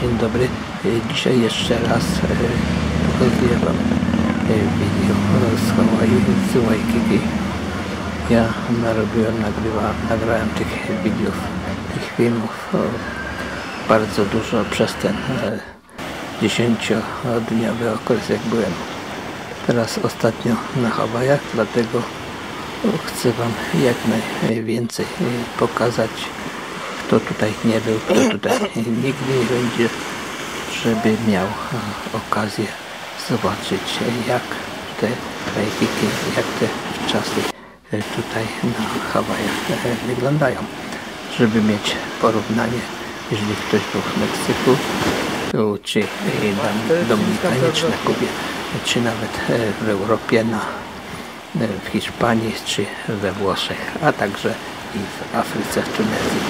Dzień dobry. E, Dzisiaj jeszcze raz e, pokazuję Wam e, video z Hawaii z. Ja narobiłem, nagrywa, nagrałem tych tych filmów bardzo dużo przez ten 10-dniowy okres jak byłem teraz ostatnio na Hawajach, dlatego chcę Wam jak najwięcej pokazać kto tutaj nie był, kto tutaj nigdy nie będzie, żeby miał e, okazję zobaczyć jak te Waikiki, jak te czasy e, tutaj na Hawajach e, wyglądają, żeby mieć porównanie, jeżeli ktoś był w Meksyku, czy Dominikanie, czy na Kubie, czy nawet w Europie, na, w Hiszpanii, czy we Włoszech, a także i w Afryce, w Tunezji,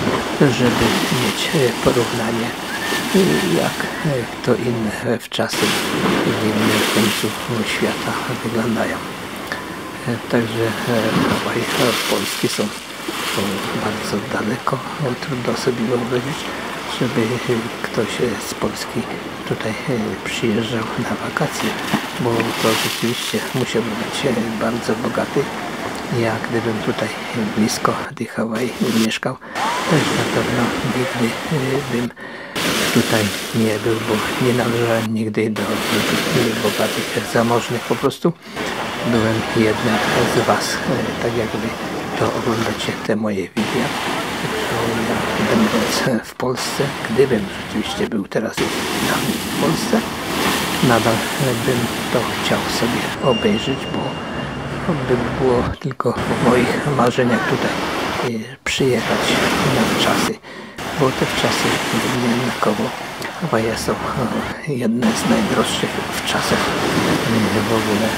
żeby mieć e, porównanie e, jak e, to inne w czasy w innym końcu świata wyglądają. Także Hawaje od Polski są bardzo daleko. Trudno sobie wyobrazić, żeby ktoś z Polski tutaj przyjeżdżał na wakacje, bo to rzeczywiście musiałby być bardzo bogaty. Ja gdybym tutaj blisko tych Hawaii mieszkał, też na pewno nigdy e, bym tutaj nie był, bo nie należałem nigdy do tych bogatych, zamożnych po prostu. Byłem jednym z Was, e, tak jakby to oglądacie te moje wideo. Ja będąc w Polsce, gdybym rzeczywiście był teraz już w Polsce, nadal bym to chciał sobie obejrzeć, bo by było tylko w moich marzeniach tutaj e, przyjechać na czasy, bo te czasy jednakowo Hawaje są e, jedne z najdroższych w czasach e, w ogóle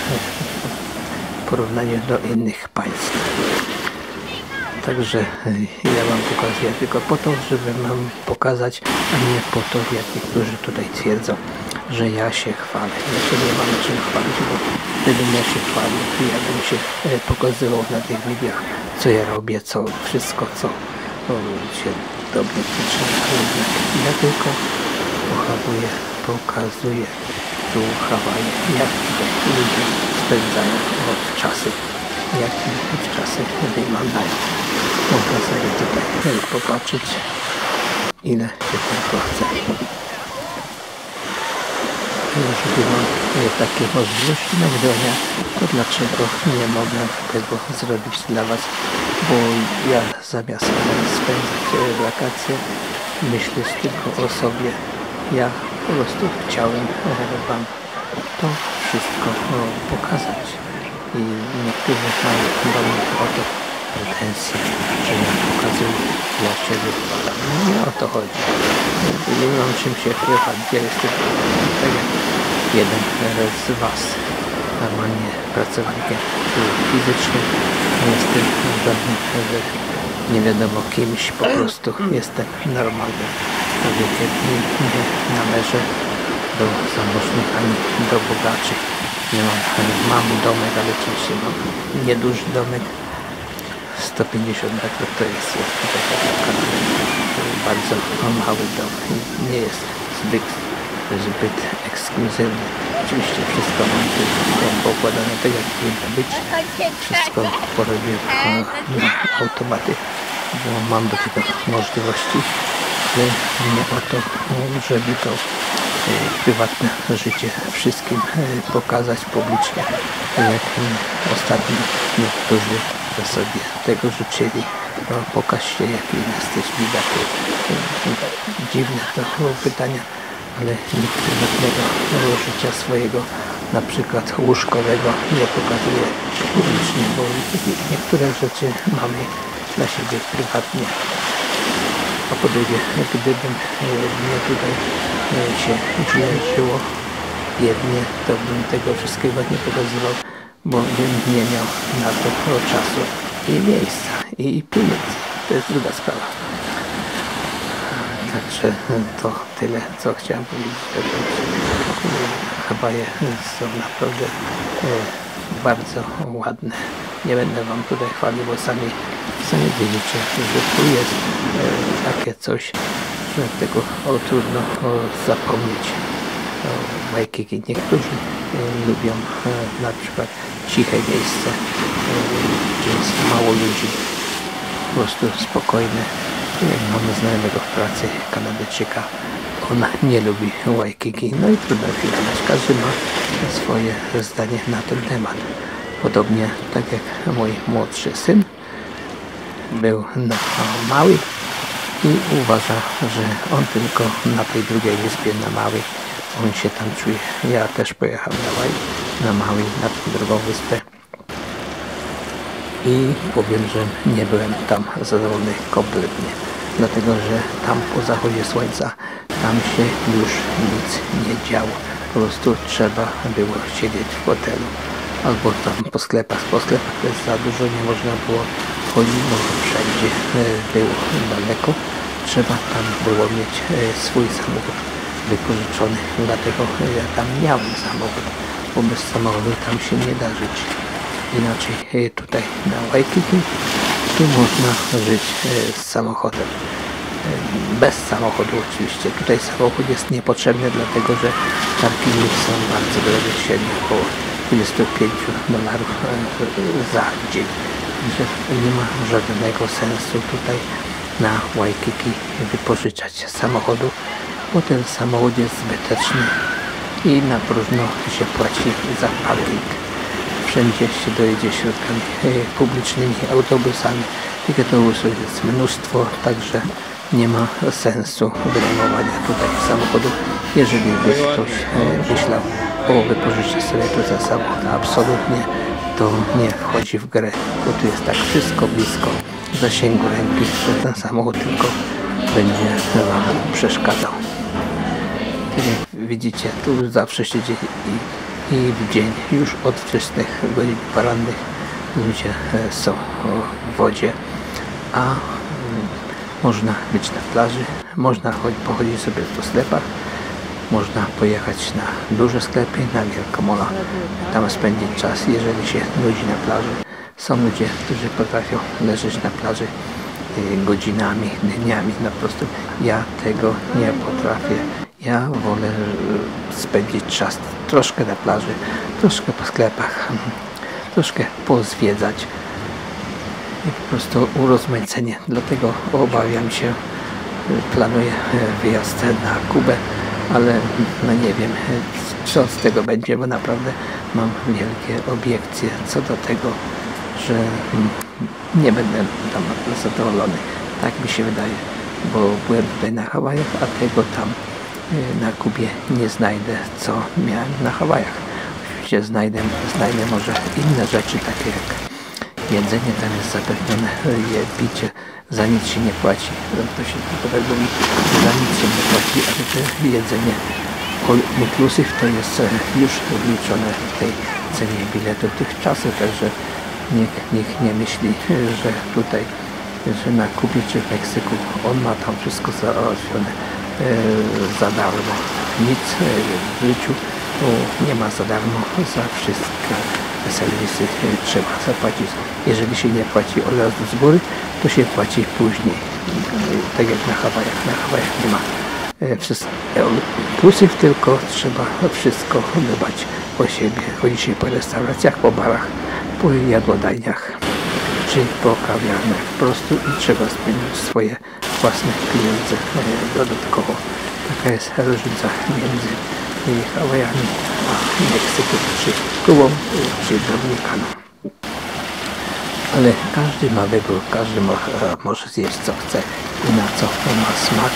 w porównaniu do innych państw. Także ja Wam pokazuję tylko po to, żeby Wam pokazać, a nie po to, jak niektórzy tutaj twierdzą, że ja się chwalę. Ja nie mam czym chwalić, bo gdybym ja się chwalił, to ja bym się e, pokazywał na tych wideach, co ja robię, co wszystko, co o, się do mnie tyczy. A jednak ja tylko pochawuję, pokazuję tu Hawaje, jak ludzie spędzają od czasy, jak ich czasy wyglądają. Można sobie tutaj popatrzeć, ile się tylko chce. Jeżeli e, takie możliwości nagrania, to dlaczego nie mogę tego zrobić dla Was? Bo ja zamiast e, spędzać e, wakacje, myśleć tylko o sobie, ja po prostu chciałem e, Wam to wszystko o, pokazać. I niektórzy mają do mnie o to pretensje, że ja pokazuję dla Ciebie. No nie o to chodzi. Nie mam czym się chwalać. Ja jestem tak jak jeden z Was. Normalnie pracownikiem fizycznym. Jestem żadnym nie wiadomo kimś. Po prostu jestem normalnym człowiekiem nie należę do zamożnych ani do bogaczy. Nie mam, mam domek, ale oczywiście mam nieduży domek. 150 metrów to jest tak jak Kanada. bardzo mały dom nie jest zbyt, zbyt ekskluzywny. Oczywiście wszystko mam tu poukładane tak jak powinno być. Wszystko porobię na automaty, bo mam do tego możliwości. Ale nie o to, żeby to e, prywatne życie wszystkim e, pokazać publicznie, jak ostatnio niektórzy sobie tego życzyli. No, pokaż się, jaki jesteś bidaty. Dziwne to było pytanie, ale nikt prywatnego życia swojego, na przykład łóżkowego, nie pokazuje publicznie, bo niektóre rzeczy mamy dla siebie prywatnie. A po drugie, gdybym mnie tutaj się źle żyło, biednie, to bym tego wszystkiego nie pokazywał, bo bym nie miał na to czasu i miejsca i pieniędzy. To jest druga sprawa. Także to tyle, co chciałem powiedzieć. Hawaje są naprawdę e, bardzo ładne. Nie będę Wam tutaj chwalił, bo sami, sami widzicie, że tu jest e, takie coś, że tego o, trudno o, zapomnieć. Waikiki. Niektórzy e, lubią e, na przykład ciche miejsce, e, gdzie jest mało ludzi, po prostu spokojne. Mamy znajomego w pracy Kanadyjczyka, on nie lubi Waikiki, no i trudno gadać. Każdy ma swoje zdanie na ten temat. Podobnie tak jak mój młodszy syn był na Maui i uważa, że on tylko na tej drugiej wyspie na Maui on się tam czuje. Ja też pojechałem na Maui, na Maui, na tą drugą wyspę i powiem, że nie byłem tam zadowolony kompletnie. Dlatego, że tam po zachodzie słońca tam się już nic nie działo. Po prostu trzeba było siedzieć w hotelu albo tam po sklepach. Po sklepach jest za dużo, nie można było chodzić, bo wszędzie e, było daleko. Trzeba tam było mieć e, swój samochód wypożyczony. Dlatego ja tam miałem samochód, bo bez samochodu tam się nie da żyć. Inaczej e, tutaj na Waikiki tu można żyć z samochodem. Bez samochodu oczywiście. Tutaj samochód jest niepotrzebny, dlatego że parkingi są bardzo drogie, średnio około 25 dolarów za dzień. Że nie ma żadnego sensu tutaj na Waikiki wypożyczać samochodu, bo ten samochód jest zbyteczny i na próżno się płaci za parking. Wszędzie się dojedzie środkami publicznymi, autobusami. Tych autobusów jest mnóstwo, także nie ma sensu wynajmowania tutaj samochodu, jeżeli by ktoś myślał o wypożyczyć sobie tutaj samochód. Absolutnie to nie wchodzi w grę, bo tu jest tak wszystko blisko zasięgu ręki, że ten samochód tylko będzie Wam przeszkadzał. Widzicie, tu zawsze się dzieje i, i w dzień, już od wczesnych godzin porannych ludzie są w wodzie, a można być na plaży, można pochodzić sobie po sklepach, można pojechać na duże sklepy, na Wielkomola, tam spędzić czas, jeżeli się nudzi na plaży. Są ludzie, którzy potrafią leżeć na plaży y, godzinami, dniami, no po prostu ja tego nie potrafię. Ja wolę y, spędzić czas troszkę na plaży, troszkę po sklepach, troszkę pozwiedzać i po prostu urozmaicenie. Dlatego obawiam się, planuję wyjazd na Kubę, ale no nie wiem, co z tego będzie, bo naprawdę mam wielkie obiekcje co do tego, że nie będę tam zadowolony. Tak mi się wydaje, bo byłem tutaj na Hawajach, a tego tam na Kubie nie znajdę, co miałem na Hawajach. Oczywiście znajdę, znajdę może inne rzeczy, takie jak jedzenie tam jest zapewnione, je, picie, za nic się nie płaci. To się tylko tak mówi, za nic się nie płaci, ale to jedzenie inclusive to jest e, już wliczone w tej cenie biletu tych czasów, także nikt, nikt nie myśli, że tutaj, że na Kubie czy w Meksyku on ma tam wszystko załatwione za darmo. Nic e, w życiu nie ma za darmo za wszystko serwisy trzeba zapłacić. Jeżeli się nie płaci od razu z góry, to się płaci później. Tak jak na Hawajach. Na Hawajach nie ma e, plusów, tylko trzeba wszystko dbać o siebie. Chodzi się po restauracjach, po barach, po jadłodajniach czy po kawiarniach. Po prostu i trzeba spędzić swoje własne pieniądze e, dodatkowo. Taka jest różnica między Hawajami, a Meksyku czy Kubą czy Dominikaną. Ale każdy ma wybór, każdy ma, może zjeść co chce i na co ma smak.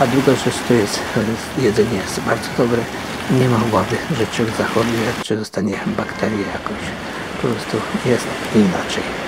A druga rzecz to jest jedzenie jest bardzo dobre. Nie ma obawy, że człowiek zachoruje, czy dostanie bakterię jakoś. Po prostu jest inaczej.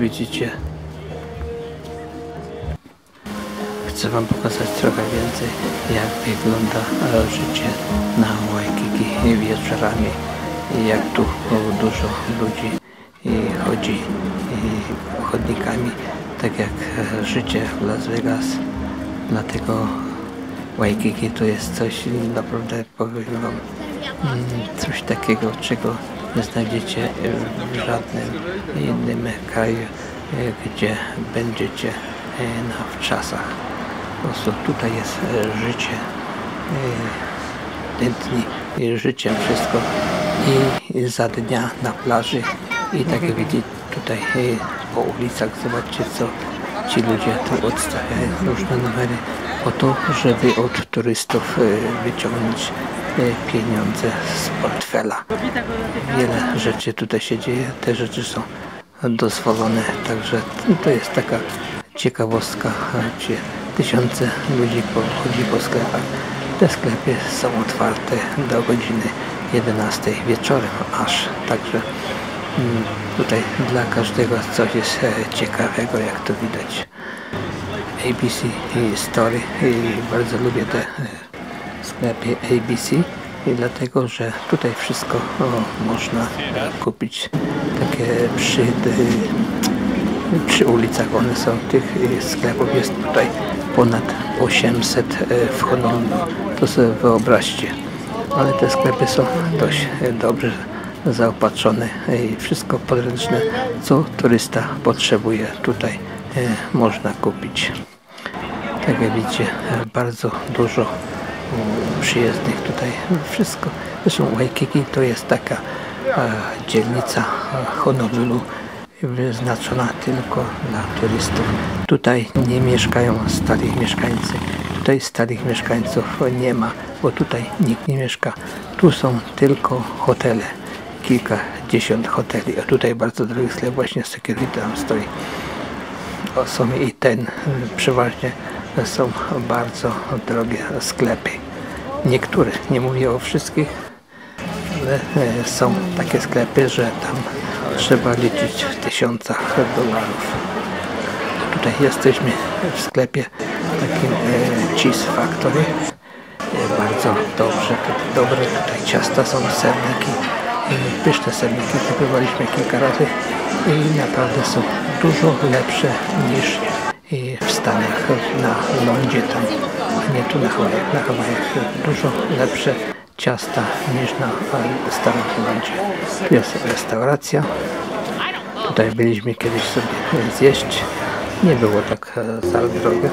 Widzicie. Chcę Wam pokazać trochę więcej, jak wygląda życie na Waikiki wieczorami. Jak tu dużo ludzi chodzi chodnikami, tak jak życie w Las Vegas. Dlatego Waikiki to jest coś naprawdę powiem Wam mm, coś takiego, czego nie znajdziecie w żadnym innym kraju, e, gdzie będziecie e, na wczasach. Po prostu tutaj jest e, życie, e, tętni e, życiem wszystko. I za dnia na plaży. I tak jak widzicie tutaj e, po ulicach zobaczcie co ci ludzie tu odstawiają. Różne numery po to, żeby od turystów e, wyciągnąć e, pieniądze z portfela. Wiele rzeczy tutaj się dzieje, te rzeczy są dozwolone, także to jest taka ciekawostka, gdzie tysiące ludzi chodzi po sklepach. Te sklepy są otwarte do godziny 11 wieczorem aż, także mm, tutaj dla każdego coś jest e, ciekawego, jak to widać. ABC Story i bardzo lubię te e, sklepy ABC i dlatego, że tutaj wszystko o, można kupić takie przy, przy ulicach one są tych e, sklepów jest tutaj ponad 800 e, w Honolulu to sobie wyobraźcie. Ale te sklepy są dość dobrze zaopatrzone i wszystko podręczne co turysta potrzebuje tutaj można kupić. Tak jak widzicie bardzo dużo przyjezdnych tutaj wszystko. Zresztą Waikiki to jest taka e, dzielnica Honolulu wyznaczona tylko dla turystów. Tutaj nie mieszkają starych mieszkańcy. Tutaj starych mieszkańców nie ma, bo tutaj nikt nie mieszka. Tu są tylko hotele. Kilkadziesiąt hoteli. A tutaj bardzo drogi sklep, właśnie security tam stoi. O, są i ten przeważnie są bardzo drogie sklepy. Niektóre, nie mówię o wszystkich, ale e, są takie sklepy, że tam trzeba liczyć w tysiącach dolarów. Tutaj jesteśmy w sklepie takim e, Cheese Factory. E, bardzo dobrze, dobre tutaj ciasta są, serniki, pyszne serniki kupowaliśmy kilka razy i naprawdę są dużo lepsze niż Stanach, na lądzie tam, nie tu na Hawajach. Na Hawajach dużo lepsze ciasta niż na starym lądzie. Jest restauracja. Tutaj byliśmy kiedyś sobie zjeść. Nie było tak e, za drogo.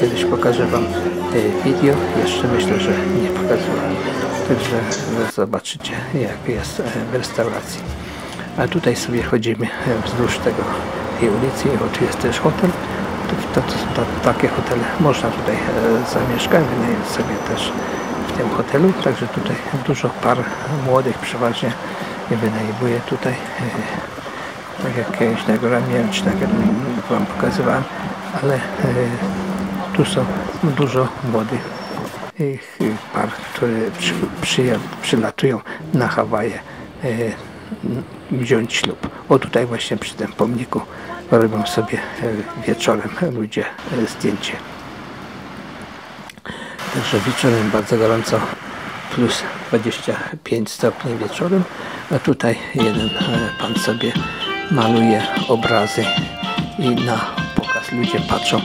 Kiedyś pokażę Wam e, video. Jeszcze myślę, że nie pokazywałem. Także zobaczycie jak jest e, w restauracji. A tutaj sobie chodzimy wzdłuż tego ulicy. O, tu jest też hotel to, to, to, takie hotele można tutaj e, zamieszkać, wynająć sobie też w tym hotelu, także tutaj dużo par młodych przeważnie wynajmuje tutaj. E, tak jak kiedyś nagrałem, nie wiem czy nagrałem, Wam pokazywałem, ale e, tu są dużo młodych. Par, które przy, przy, przylatują na Hawaje wziąć ślub. O tutaj właśnie przy tym pomniku robią sobie e, wieczorem ludzie e, zdjęcie. Także wieczorem bardzo gorąco, plus 25 stopni wieczorem, a tutaj jeden e, pan sobie maluje obrazy i na pokaz ludzie patrzą,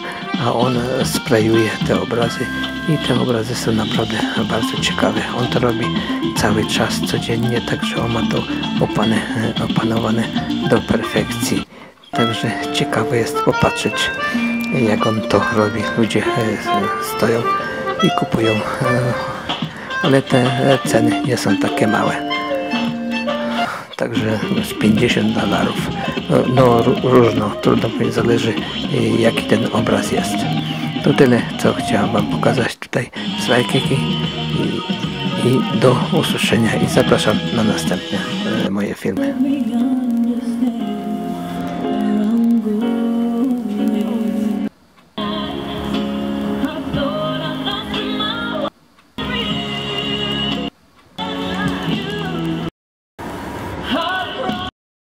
a on sprayuje te obrazy i te obrazy są naprawdę bardzo ciekawe. On to robi cały czas, codziennie, także on ma to opanowane do perfekcji. Także ciekawe jest popatrzeć jak on to robi. Ludzie e, stoją i kupują, e, ale te ceny nie są takie małe. Także z 50 dolarów. No, no różno, trudno powiedzieć, zależy e, jaki ten obraz jest. To tyle, co chciałem Wam pokazać tutaj z Waikiki i, i do usłyszenia i zapraszam na następne moje filmy.